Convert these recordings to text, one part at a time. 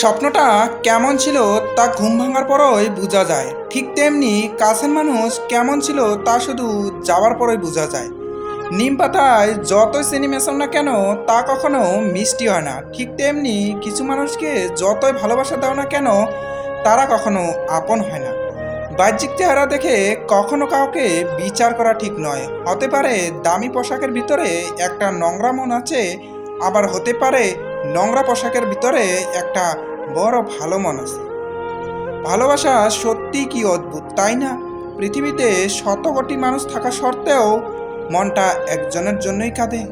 স্বপ্নটা কেমন ছিল তা ঘুম ভাঙার পরই বোঝা যায়। ঠিক তেমনি কাছের মানুষ কেমন ছিল তা শুধু যাওয়ার পরই বোঝা যায়। নিম পাতায় যতই চিনি মেশাও না কেন তা কখনো মিষ্টি হয় না। ঠিক তেমনি কিছু মানুষকে যতই ভালোবাসা দাও না কেন তারা কখনো আপন হয় না। বাহ্যিক চেহারা দেখে কখনো কাউকে বিচার করা ঠিক নয়। হতে পারে দামি পোশাকের ভিতরে একটা নোংরা মন আছে, আবার হতে পারে নোংরা পোশাকের ভিতরে একটা বড় ভালো মন আছে। ভালোবাসা সত্যি কি অদ্ভুত, তাই না? পৃথিবীতে শত কোটি মানুষ থাকা সত্ত্বেও মনটা একজনের জন্যই কাঁদে।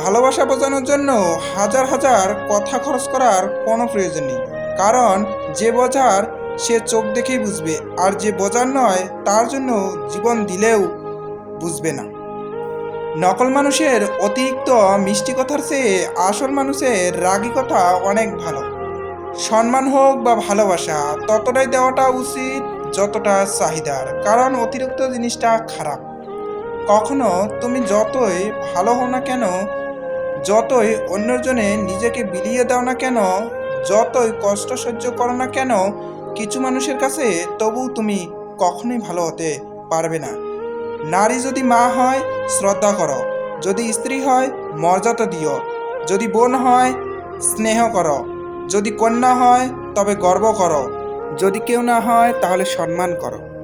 ভালোবাসা বোঝানোর জন্য হাজার হাজার কথা খরচ করার কোনো প্রয়োজন নেই, কারণ যে বোঝার সে চোখ দেখেই বুঝবে, আর যে বোঝার নয় তার জন্য জীবন দিলেও বুঝবে না। নকল মানুষের অতিরিক্ত মিষ্টি কথার চেয়ে আসল মানুষের রাগী কথা অনেক ভালো। সম্মান হোক বা ভালোবাসা, ততটাই দেওয়াটা উচিত যতটা চাহিদার, কারণ অতিরিক্ত জিনিসটা খারাপ। কখনো তুমি যতই ভালো হও না কেন, যতই অন্যজনে নিজেকে বিলিয়ে দাও না কেন, যতই কষ্ট সহ্য করো না কেন, কিছু মানুষের কাছে তবু তুমি কখনোই ভালো হতে পারবে না। নারী যদি মা হয়, শ্রদ্ধা করো। যদি স্ত্রী হয়, মর্যাদা দিও যদি বোন হয়, স্নেহ করো। যদি কন্যা হয়, তবে গর্ব করো। যদি কেউ না হয়, তাহলে সম্মান করো।